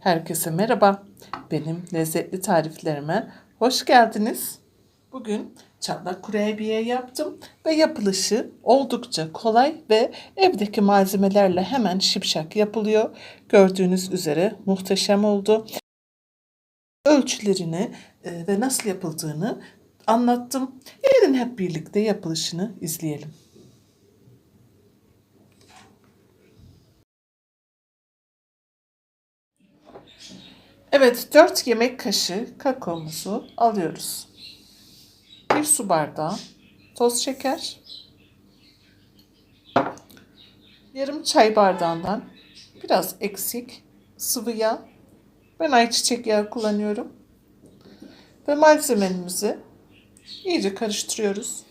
Herkese merhaba. Benim lezzetli tariflerime hoş geldiniz. Bugün çatlak kurabiye yaptım ve yapılışı oldukça kolay ve evdeki malzemelerle hemen şipşak yapılıyor. Gördüğünüz üzere muhteşem oldu. Ölçülerini e, ve nasıl yapıldığını anlattım. Gelin hep birlikte yapılışını izleyelim. Evet 4 yemek kaşığı kakaomuzu alıyoruz. 1 su bardağı toz şeker. Yarım çay bardağından biraz eksik sıvı yağ. Ben ayçiçek yağı kullanıyorum. Ve malzememizi iyice karıştırıyoruz.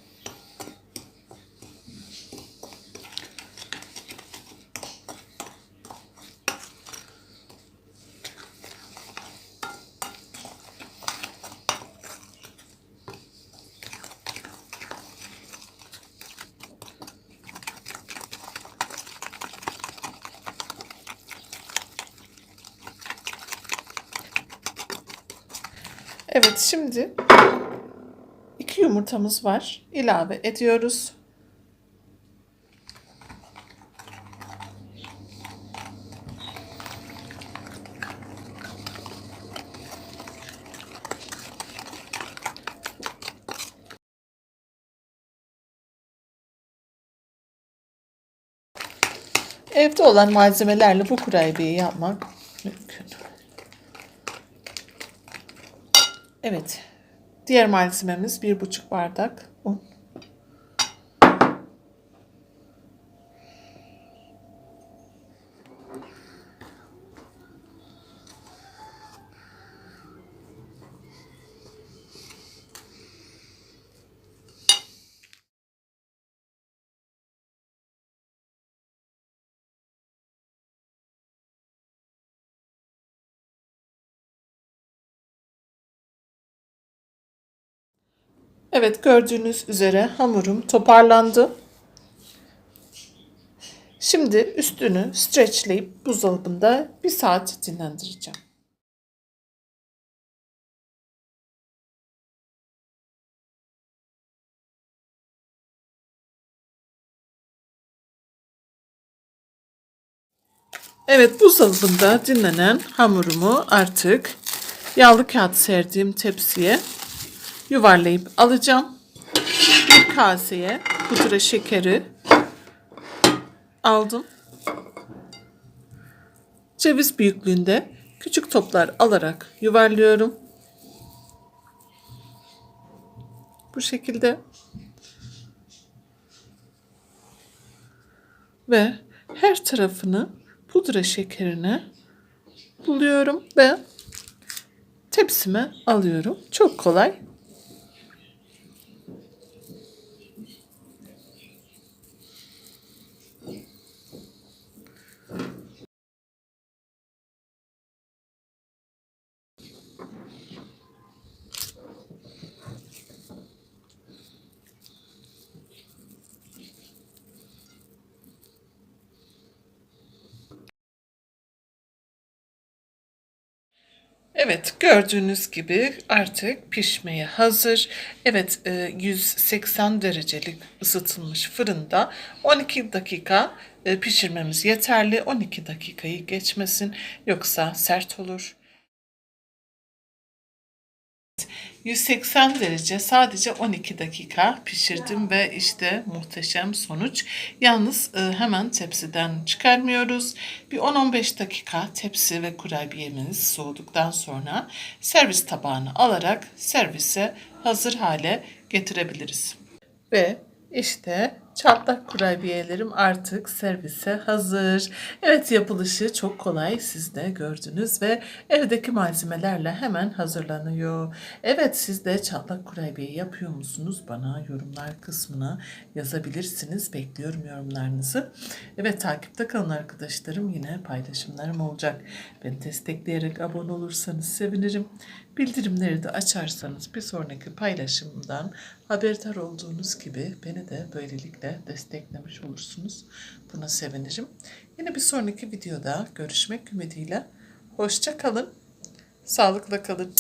Evet şimdi iki yumurtamız var. İlave ediyoruz. Evde olan malzemelerle bu kurabiyeyi yapmak mümkün. Evet. Diğer malzememiz bir buçuk bardak un. Evet gördüğünüz üzere hamurum toparlandı. Şimdi üstünü streçleyip buzdolabında bir saat dinlendireceğim. Evet buzdolabında dinlenen hamurumu artık yağlı kağıt serdiğim tepsiye yuvarlayıp alacağım. Bir kaseye pudra şekeri aldım. Ceviz büyüklüğünde küçük toplar alarak yuvarlıyorum. Bu şekilde. Ve her tarafını pudra şekerine buluyorum ve tepsime alıyorum. Çok kolay. Evet gördüğünüz gibi artık pişmeye hazır. Evet 180 e, derecelik ısıtılmış fırında 12 dakika e, pişirmemiz yeterli. 12 dakikayı geçmesin yoksa sert olur. 180 derece sadece 12 dakika pişirdim ve işte muhteşem sonuç. Yalnız e, hemen tepsiden çıkarmıyoruz. Bir 10-15 dakika tepsi ve kurabiyemiz soğuduktan sonra servis tabağına alarak servise hazır hale getirebiliriz. Ve işte çatlak kurabiyelerim artık servise hazır. Evet yapılışı çok kolay siz de gördünüz ve evdeki malzemelerle hemen hazırlanıyor. Evet siz de çatlak kurabiye yapıyor musunuz? Bana yorumlar kısmına yazabilirsiniz. Bekliyorum yorumlarınızı. Evet takipte kalın arkadaşlarım. Yine paylaşımlarım olacak. Beni destekleyerek abone olursanız sevinirim. Bildirimleri de açarsanız bir sonraki paylaşımdan haberdar olduğunuz gibi beni de böylelikle desteklemiş olursunuz. Buna sevinirim. Yine bir sonraki videoda görüşmek ümidiyle. Hoşça kalın. Sağlıkla kalın.